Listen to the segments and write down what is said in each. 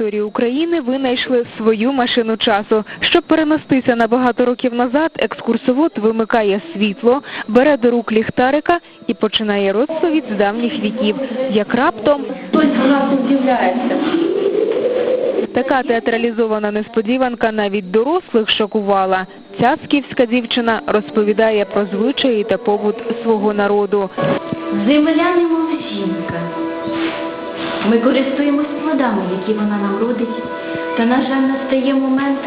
історії України винайшли свою машину часу. Щоб перенестися на багато років назад, екскурсовод вимикає світло, бере до рук ліхтарика і починає розповідь з давніх віків. Як раптом Хтось така театралізована несподіванка навіть дорослих шокувала. Ця скіфська дівчина розповідає про звичаї та побут свого народу. Земля немов жінка. Ми користуємось плодами, які вона нам родить. Та, на жаль, настає момент,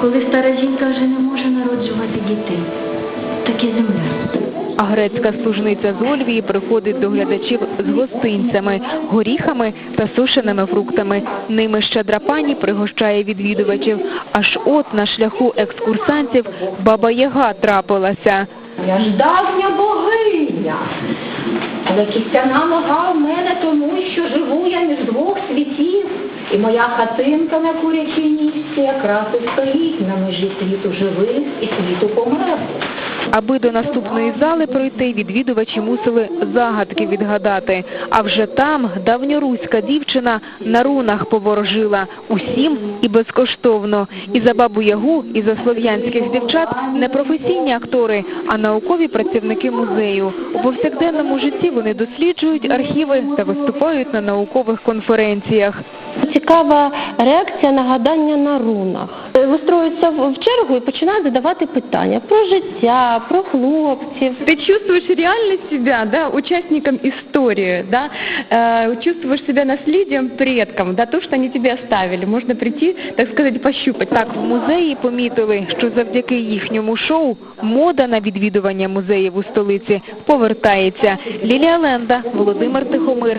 коли стара жінка вже не може народжувати дітей. Таке земля. А грецька служниця з Ольвії приходить до глядачів з гостинцями, горіхами та сушеними фруктами. Ними щедра пані пригощає відвідувачів. Аж от на шляху екскурсантів баба Яга трапилася. Я ж давня богиня. Але кістяна нога в мене тому, що живу я між двох світів. І моя хатинка на курячій місці якраз і стоїть на межі світу живих і світу померлих. Аби до наступної зали пройти, відвідувачі мусили загадки відгадати. А вже там давньоруська дівчина на рунах поворожила усім і безкоштовно. І за бабу Ягу, і за слов'янських дівчат не професійні актори, а наукові працівники музею. У повсякденному житті вони досліджують архіви та виступають на наукових конференціях. Цікава реакція на гадання на рунах. Е, Вистроюються в чергу і починають задавати питання про життя, про хлопців. Ты чувствуешь реально себя, да, участником истории, да, э, чувствуешь себя наследием предкам, да, то, что они тебе оставили. Можно прийти, так сказать, пощупать. Так в музеї помітили, що завдяки їхньому шоу мода на відвідування музеїв у столиці повертається. Лілія Ленда, Володимир Тихомир.